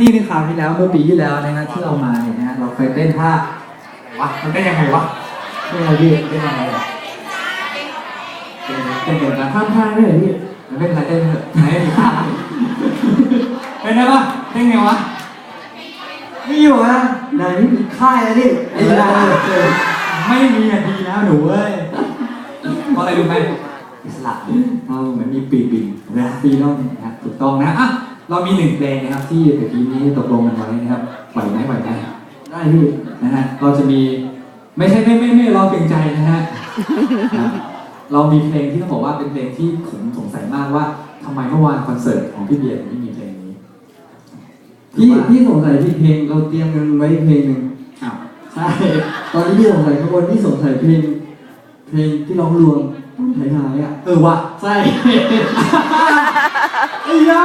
นี่ในคราวที่แล้วเมื่อปีที่แล้วนะฮะที่เรามาเนี่ยนะฮะเราเคยเต้นท่าวะมันเต้นยังไงวะเต้นยังไงพี่เต้นยังไงอะเต้นเต้นเต้นกันข้ามท่าได้เหรอพี่มันไม่เป็นไรเต้นเถอะไหนมีท่าเป็นไงปะเต้นไงวะไม่อยู่อะไหนมีค่ายแล้วดิไอ้ยาไม่มีอะดีแล้วหนูเว้ยเพราะอะไรรู้ไหมอิสระเราเหมือนมีปีบินนะปีน้องนะถูกต้องนะอะ เรามีหนึ่งเพลงนะครับที่เมื่อกี้นี้ตกลงกันไว้นะครับไหวไหมไหวไหมได้พี่นะฮะเราจะมีไม่ใช่ไม่ไม่ไม่รอเกรงใจนะฮะนะเรามีเพลงที่ต้องบอกว่าเป็นเพลงที่ผมสงสัยมากว่าทำไมเมื่อวานคอนเสิร์ตของพี่เบียร์ถึงไม่มีเพลงนี้พี่พี่สงสัยพี่เพลงเราเตรียมกันไว้เพลงหนึ่งอ้าวใช่ตอนนี้พี่สงสัยข้างบนพี่สงสัยเพลงเพลงที่ร้องรวมท้ายๆอะเออวะใช่ไอ้ยา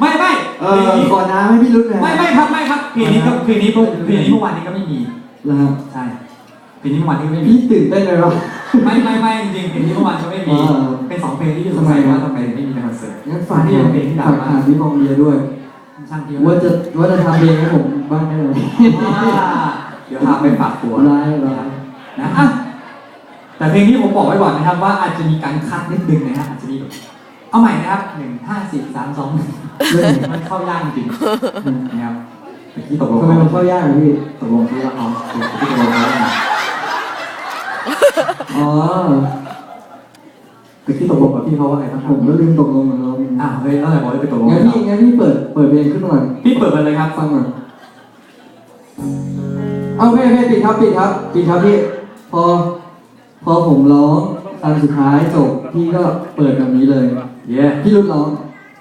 ไม่ไม่เอเพลงอนี้ขอน้ำให้พี่รุ่นหน่อยไม่ไม่ครับไม่ครับเพลงนี้ก็เพลงนี้เพลงนี้เมื่อวานนี้ก็ไม่มีนะครับใช่เพลงนี้เมื่อวานนี้ก็ไม่มีพี่ตื่นเต้นเลยปะไม่ไม่ไม่จริงๆเพลงนี้เมื่อวานก็ไม่มีอ่าเป็นสองเพลงที่พี่สงสัยว่าทำไมถึงไม่มีในคอนเสิร์ตงั้นฝากนี่เป็นเพลงที่ดังฝากมาถากมพี่ฟองเบียร์ด้วยช่างพี่ว่าจะว่าจะทำเพลงให้ผมบ้างได้ไหมเดี๋ยวพาไปฝากตัวร้ายร้ายนะอะแต่เพลงนี้ผมบอกไว้ก่อนนะครับว่าอาจจะมีการคัดนิดนึงนะฮะอาจจะมีแบบ เอาใหม่นะครับหนึ่งห้าสี่สามสองเรื่องมันเข้ายากจริงๆนะครับเมื่อกี้ตกลงทำไมมันเข้ายากอะพี่ตกลงที่ว่าเอาที่ตกลงแล้วนะอ๋อเมื่อกี้ตกลงกับพี่เขาว่าไงบ้างคผรับมก็ลืมตกลงกับเขาอ้าวเฮ้ยแล้วไหนบอกว่าไปตกลงงั้นกับพี่เขางั้นพี่เปิดเปิดเพลงขึ้นมาหน่อยพี่เปิดไปเลยครับฟังหน่อยเอาเพลงเพลงปิดครับปิดครับปิดครับพี่พอ พอผมร้องตอนสุดท้ายจบพี่ก็เปิดแบบนี้เลย เย้พี่รุ่นร้อง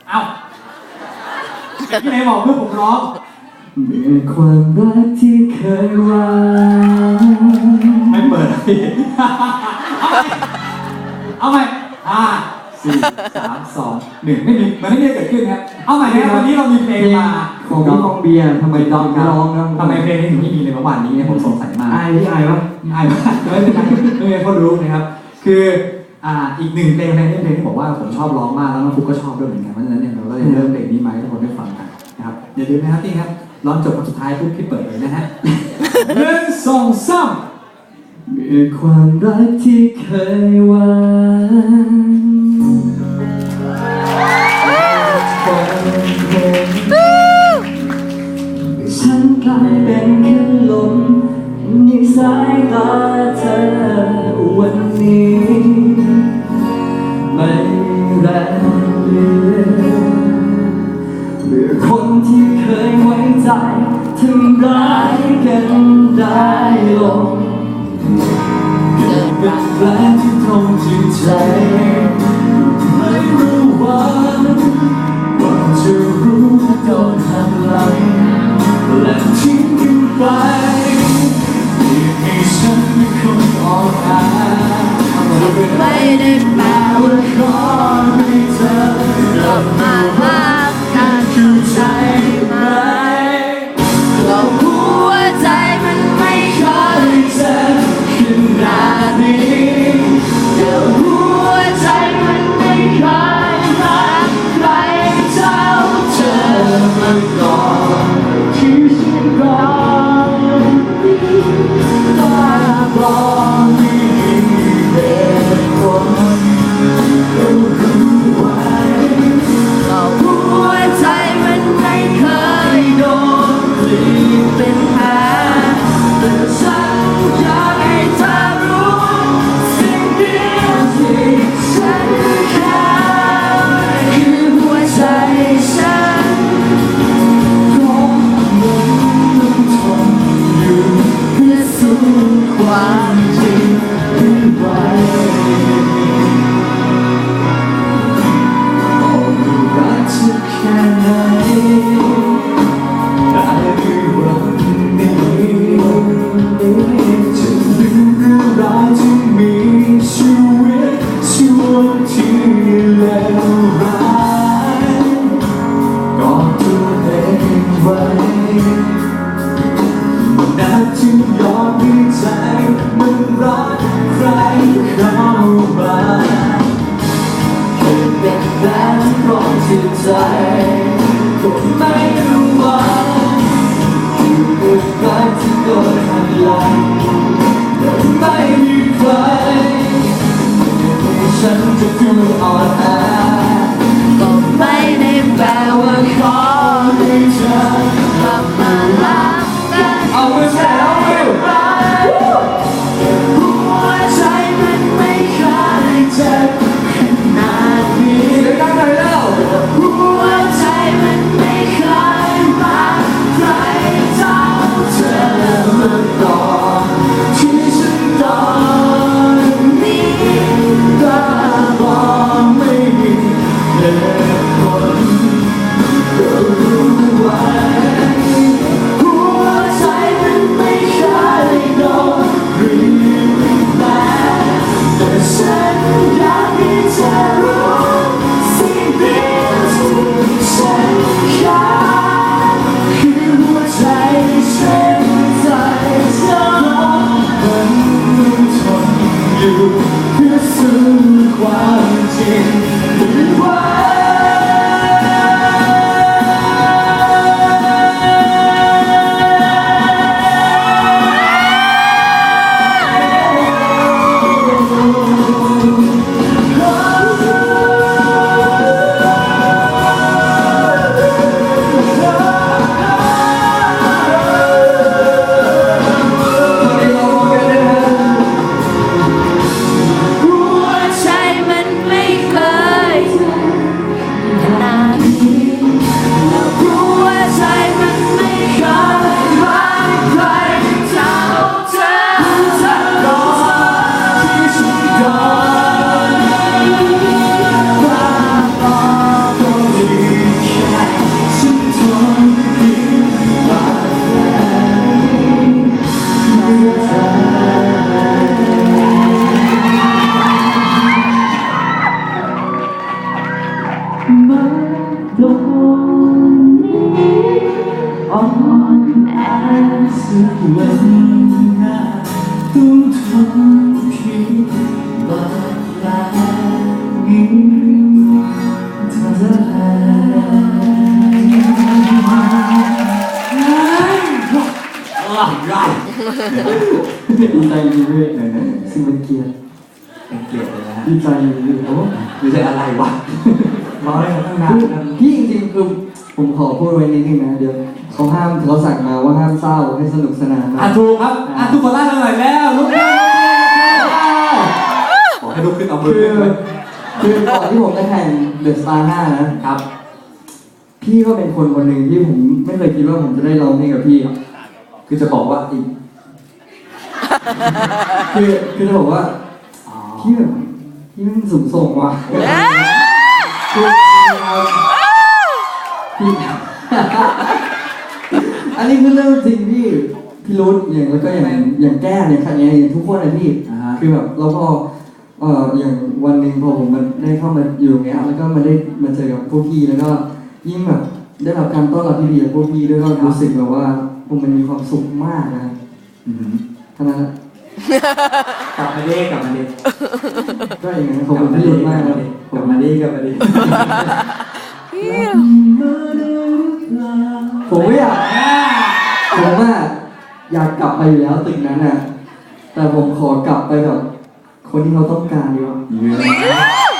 เอ้าพี่ไหนบอกเพื่อผมร้องเมื่อความรักที่เคยหวานไม่เปิดพี่เอาใหม่ห้าสี่สามสองหนึ่งไม่มีมันไม่ได้เกิดขึ้นครับ เอาใหม่นะครับวันนี้เรามีเพลงเพลงมาของพี่ฟองเบียร์ทำไมไม่ร้ต้อองงไม่ร้องนะทำไมเพลงนี้ถึงไม่มีในเมื่อวานนี้เนี่ยผมสงสัยมากอายพี่อายปะอายมากไม่เป็นไรไม่เป็นไรเขารู้นะครับ คือ อ่าอีกหนึ่งเพลงเพลงที่เพลงที่บอกว่าผมชอบร้องมากแล้วน้องฟุกก็ชอบด้วยเหมือนกันเพราะฉะนั้นเนี่ยเราก็เลยเริ่มเพลงนี้มาให้ทุกคนได้ฟังกันนะครับอย่าลืมนะครับพี่ครับร้องจบคนสุดท้ายปุ๊บพี่เปิดเลยนะฮะหนึ่งสองสามมีความรักที่เคยหวาน ทำร้ายกันได้ลงเกิดเป็นแผลที่ทงจิตใจไม่รู้ว่าว่าจะรู้ถ้าโดนหักหลังและทิ้งกันไปที่ให้ฉันเป็นคนออกหาไม่ได้แป คนรักใครเข้ามาคงเป็นแผลที่ร้องจิตใจคงไม่รู้ว่าอยู่กัใคที่โดนหันหลังไม่มีใครฉันจะดูอ่อนแอ ดีใจจริงๆเลยเออเออซึ่งเป็นเกียรติเป็นเกียรติเลยนะฮะดีใจจริงๆโอ้ไม่ใช่อะไรวะรอได้มาตั้งนานคือนะพี่จริงๆคือผมขอพูดไว้นิดนึงนะเดี๋ยวเขาห้ามเขาสั่งมาว่าห้ามเศร้าให้สนุกสนานนะอะถูกครับอะทุกคนล่ากันหน่อยแล้วลุกขึ้นขอให้ลุกขึ้นเอามืคืออขึ้นเลยคือก่อนที่ผมจะแข่งเดอะสตาร์ห้านะครับ พี่ก็เป็นคนคนหนึ่งที่ผมไม่เคยคิดว่าผมจะได้ร้องเพลงกับพี่ครับคือจะบอกว่าอีก คือคือจะบอกว่าอ๋อพี่แบบพี่มันสูงส่งว่ะคือพี่อันนี้คือเรื่องจริงพี่พี่รุ้อย่างแล้วก็อย่างอย่างแก้มอย่างใครอย่างอย่างทุกคนนะพี่อ่าฮะคือแบบแล้วพอเอ่ออย่างวันหนึ่งพอผมมันได้เข้ามาอยู่ตรงเนี้ยแล้วก็มาได้มาเจอกับพวกพี่แล้วก็ยิ่งแบบได้รับการต้อนรับที่ดีจากพวกพี่ด้วยก็รู้สึกแบบว่าผมมันมีความสุขมากนะอือหือเท่านั้นแหละกลับมาดิกลับมาดิก็อย่างนั้นขอบคุณพี่รุ้มากครับกลับมาดิกลับมาดิผมไม่อยากผมว่าอยากกลับไปอยู่แล้วตึกนั้นน่ะ แต่ผมขอกลับไปแบบคนที่เขาต้องการดีกว่าเยอะ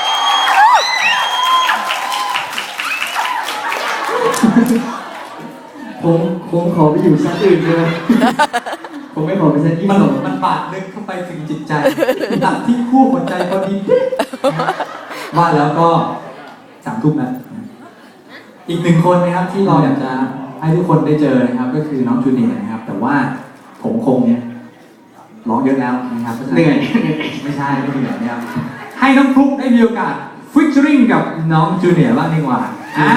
ผมผมขอไปอยู่ชั้นอื่นเลย ผมไม่ขอไปชั้นที่มันสองมันบาดลึกเข้าไปถึงจิตใจตัดที่คู่หัวใจพอดีว่าแล้วก็สามทุ่มแล้วอีกหนึ่งคนนะครับที่เราอยากจะให้ทุกคนได้เจอนะครับ ก็คือน้องจูเนียร์นะครับ แต่ว่าผมคงร้องเยอะแล้วนะครับพราะฉะเหนื่อยไม่ใช่ไม่เหนื่อยนะครับให้น้องฟลุ๊กได้มีโอกาสฟิชเชอริงกับน้องจูเนียร์บ้างดีกว่าอ่า